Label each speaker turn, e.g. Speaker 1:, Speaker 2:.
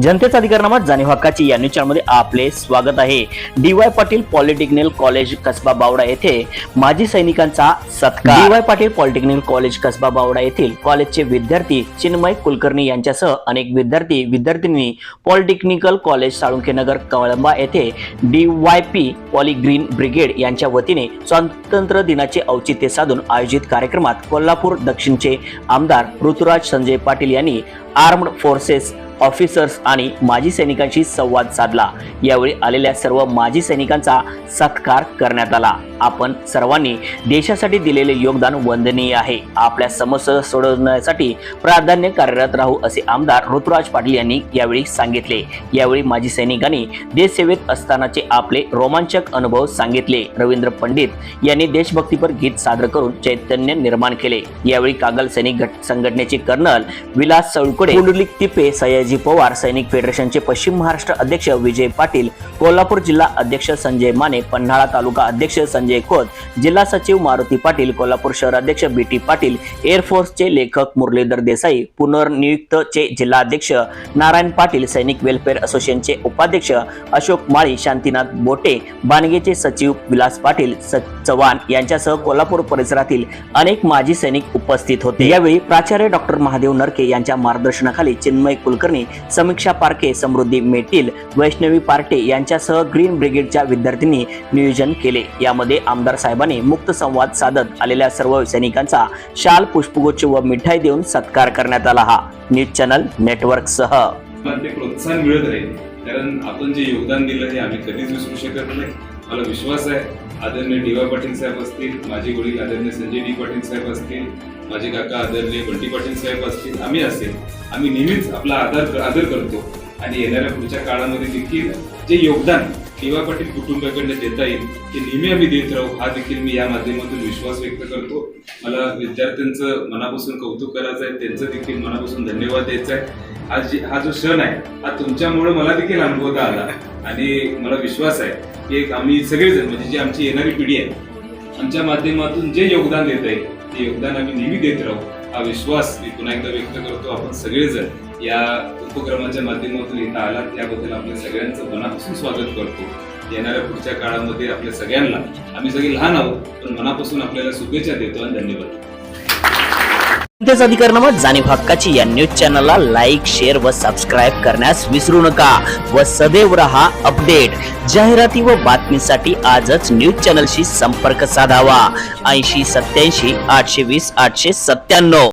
Speaker 1: जनतेचा अधिकारनामा जाणीव हक्काची या न्यूज चॅनलमध्ये आपले स्वागत आहे. D Y Patil polytechnical college Kasba Bawada येथे माजी सैनिकांचा सत्कार. D Y Patil polytechnical college Kasba Bawada येथील कॉलेजचे विद्यार्थी चिन्मय कुलकर्णी यांच्यासह अनेक विद्यार्थी विद्यार्थिनी पॉलिटेक्निकल कॉलेज साळुंखेनगर कळंबा येथे D Y P polygreen brigade यांच्या वतीने स्वातंत्र्य दिनाचे औचित्य साधून आयोजित कार्यक्रमात कोल्हापूर दक्षिणचे आमदार ऋतुराज संजय पाटील यांनी आर्म्ड फोर्सेस ऑफिसर्स आणि माजी सैनिकांशी संवाद साधला. यावेळी आलेल्या सर्व माजी सैनिकांचा सत्कार करण्यात आला. आपण सर्वांनी देशासाठी दिलेले योगदान वंदनीय आहे. आपल्या समस्या सोडवण्यासाठी प्राधान्य कार्यरत राहू असे आमदार ऋतुराज पाटील यांनी यावेळी सांगितले. यावेळी माजी सैनिकांनी देशसेवेत असतानाचे आपले रोमांचक अनुभव सांगितले. रवींद्र पंडित यांनी देशभक्तीपर गीत सादर करून चैतन्य निर्माण केले. यावेळी कागल सैनिक संघटनेचे कर्नल विलास सळकुडे पुंडलिक तिपे सयाजी पवार सैनिक फेडरेशनचे पश्चिम महाराष्ट्र अध्यक्ष विजय पाटील कोल्हापूर जिल्हा अध्यक्ष संजय माने पन्हाळा तालुका अध्यक्ष संजय खोत जिल्हा सचिव मारुती पाटील कोल्हापूर शहराध्यक्ष बी टी पाटील एअरफोर्सचे लेखक मुरलीधर देसाई पुनर्नियुक्तचे जिल्हाध्यक्ष नारायण पाटील सैनिक वेलफेअर असोसिएशनचे उपाध्यक्ष अशोक माळी शांतीनाथ बोटे बानगेचे सचिव विलास पाटील चव्हाण यांच्यासह कोल्हापूर परिसरातील अनेक माजी सैनिक उपस्थित होते. यावेळी प्राचार्य डॉक्टर महादेव नरके यांच्या मार्गदर्शनाखाली चिन्मय कुलकर्णी समीक्षा पारखे समृद्धी मेटील वैष्णवी पार्टे यांच्यासह ग्रीन ब्रिगेडच्या विद्यार्थ्यांनी नियोजन केले. यामध्ये यावेळी आमदार साहेबांनी मुक्त संवाद साधत आलेल्या सर्व सैनिकांचा शाल पुष्पगुच्छ व मिठाई देऊन सत्कार करण्यात आला हा. न्यूज चॅनल नेटवर्क सह
Speaker 2: प्रोत्साहन मिळत राहील कारण आपण जे योगदान दिलं हे आम्ही कधीच विसरू शकत नाही. मला विश्वास आहे. आदरणीय डी वाय पाटील साहेब असतील माझे वडील आदरणीय संजय डी पाटील साहेब असतील माझे काका आदरणीय बंटी पाटील साहेब असतील आम्ही असेल. आम्ही नेहमीच आपला आदर आदर करतो. आणि येणाऱ्या पुढच्या काळामध्ये देखील जे योगदान डी वाय पाटील कुटुंबाकडनं देता येईल. ते नेहमी आम्ही देत राहू. हा देखील मी या माध्यमातून विश्वास व्यक्त करतो. मला विद्यार्थ्यांचं मनापासून कौतुक करायचं आहे. त्यांचं देखील मनापासून धन्यवाद द्यायचा आहे. हा जी हा जो क्षण आहे हा तुमच्यामुळे मला देखील अनुभवता आला. आणि मला विश्वास आहे की एक आम्ही सगळेजण म्हणजे जी आमची येणारी पिढी आहे आमच्या माध्यमातून जे योगदान देत आहे ते योगदान आम्ही नेहमी देत राहू. हा विश्वास मी पुन्हा एकदा व्यक्त करतो. आपण सगळेजण या उपक्रमाच्या माध्यमातून इथं आलात. त्याबद्दल आपल्या सगळ्यांचं मनापासून स्वागत करतो. येणाऱ्या पुढच्या काळामध्ये आपल्या सगळ्यांना आम्ही सगळे लहान आहोत पण मनापासून आपल्याला शुभेच्छा देतो आणि धन्यवाद.
Speaker 1: जनतेचा अधिकारनामा जाणीव हक्काची या न्यूज चॅनलला लाईक शेअर व सबस्क्राईब करण्यास विसरू नका व सदैव रहा अपडेट. जाहिराती व बातमीसाठी आजच न्यूज चॅनलशी संपर्क साधावा. ऐंशी सत्याऐंशी आठशे वीस आठशे सत्त्याण्णव.